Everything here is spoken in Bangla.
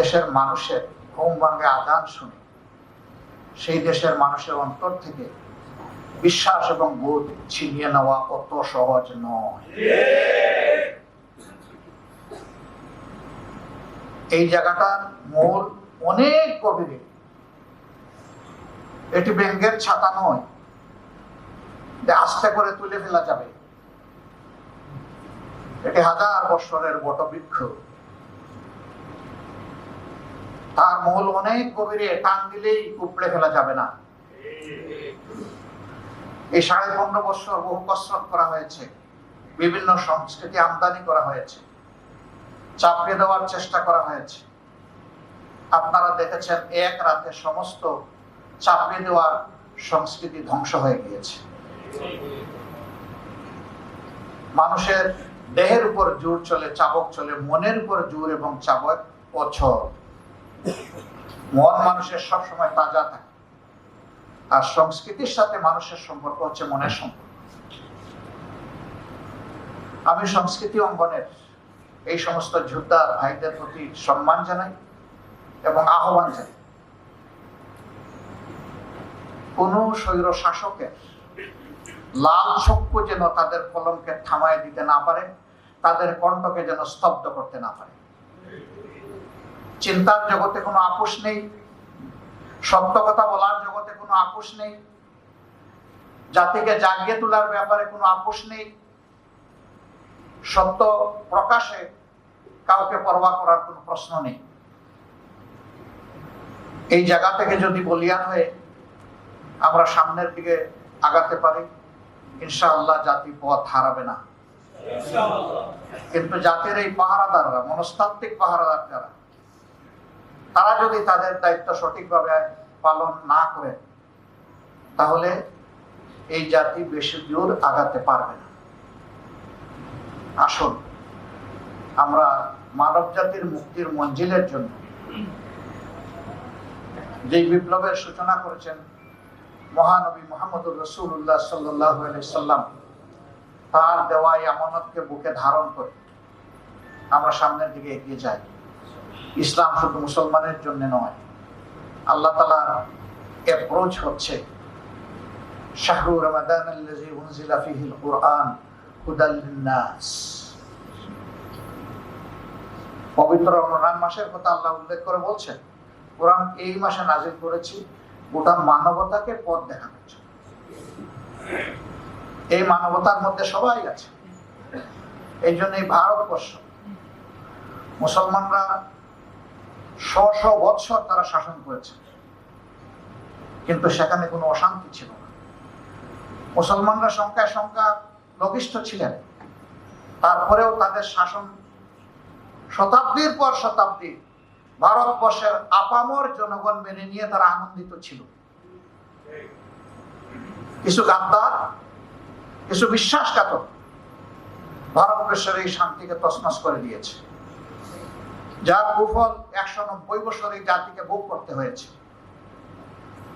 দেশের মানুষের ঘুম ভাঙ্গে আজান শুনে, সেই দেশের মানুষের অন্তর থেকে বিশ্বাস এবং বোধ ছিনিয়ে নেওয়া অত সহজ নয়। এই জায়গাটার মূল অনেক গভীরে। এটি ব্যাঙ্গের ছাতা নয় আস্তে করে তুলে ফেলা যাবে। এটি হাজার বৎসরের বটবৃক্ষ। তার মূল অনেক গভীরে টান দিলেই উপড়ে ফেলা যাবে না। এই সাড়ে পনেরো বছর বহু কসরত করা হয়েছে। বিভিন্ন সংস্কৃতি আমদানি করা হয়েছে। চাপিয়ে দেওয়ার চেষ্টা করা হয়েছে। আপনারা দেখেছেন, এক রাতে সমস্ত চাপিয়ে দেওয়ার সংস্কৃতি ধ্বংস হয়ে গিয়েছে। মানুষের দেহের উপর জোর চলে, চাবক চলে, মনের উপর জোর এবং চাবক অছর মন মানুষের সবসময় তাজা থাকে। আর সংস্কৃতির সাথে মানুষের সম্পর্ক হচ্ছে মনের সম্পর্ক। আমি সংস্কৃতি অঙ্গনের এই সমস্ত যোদ্ধার ভাইদের প্রতি সম্মান জানাই এবং আহ্বান জানাই। কোন স্বৈর শাসকের লাল চক্ষু যেন তাদের কলমকে থামায় দিতে না পারে, তাদের কণ্ঠকে যেন স্তব্ধ করতে না পারে। চিন্তার জগতে কোনো আপোষ নেই। সত্য কথা বলার জগতে কোনো আপোষ নেই। জাতিকে জাগিয়ে তোলার ব্যাপারে কোনো আপোষ নেই। সত্য প্রকাশে কাউকে পরোয়া করার কোনো প্রশ্ন নেই। এই জায়গা থেকে যদি বলিয়ান হয়ে আমরা সামনের দিকে আগাতে পারি ইনশাআল্লাহ জাতি পথ হারাবে না। কিন্তু জাতির এই পাহারাদাররা মনস্তাত্ত্বিক পাহারাদার যারা তারা যদি তাদের দায়িত্ব সঠিকভাবে পালন না করে, তাহলে এই জাতি বেশি দূর আগাতে পারবে না। আসুন, আমরা মানব জাতির মুক্তির মঞ্জিলের জন্য যে বিপ্লবের সূচনা করেছেন মহানবী মোহাম্মদুর রসুল্লাহ সাল্লাহ সাল্লাম, তার দেওয়া এই আমানতকে বুকে ধারণ করে আমরা সামনের দিকে এগিয়ে যাই। ইসলাম শুধু মুসলমানের জন্য নয়, আল্লাহ তালার অ্যাপ্রোচ হচ্ছে শাহরু রমাদান ফীহিল পবিত্র রমজান মাসের কথা আল্লাহ উল্লেখ করে বলছেন, কোরআন এই মাসে নাজিল করেছি, গোটা মানবতাকে পথ দেখানোর জন্য। এই মানবতার মধ্যে সবাই আছে, এই জন্য এই ভারতবর্ষ, মুসলমানরা শ বৎসর তারা শাসন করেছে। কিন্তু সেখানে কোনো অশান্তি ছিল না। মুসলমানরা সংখ্যায় সংখ্যা লঘিষ্ঠ ছিলেন। তারপরেও তাদের শাসন শতাব্দীর পর শতাব্দী ভারতবর্ষের আপামর জনগণ মেনে নিয়ে তারা আনন্দিত ছিল। কিছু গাদ্দার, কিছু বিশ্বাসঘাতক ভারতবর্ষের এই শান্তিকে তসনস করে দিয়েছে। যার কুফল একশো নব্বই বছর জাতিকে ভোগ করতে হয়েছে।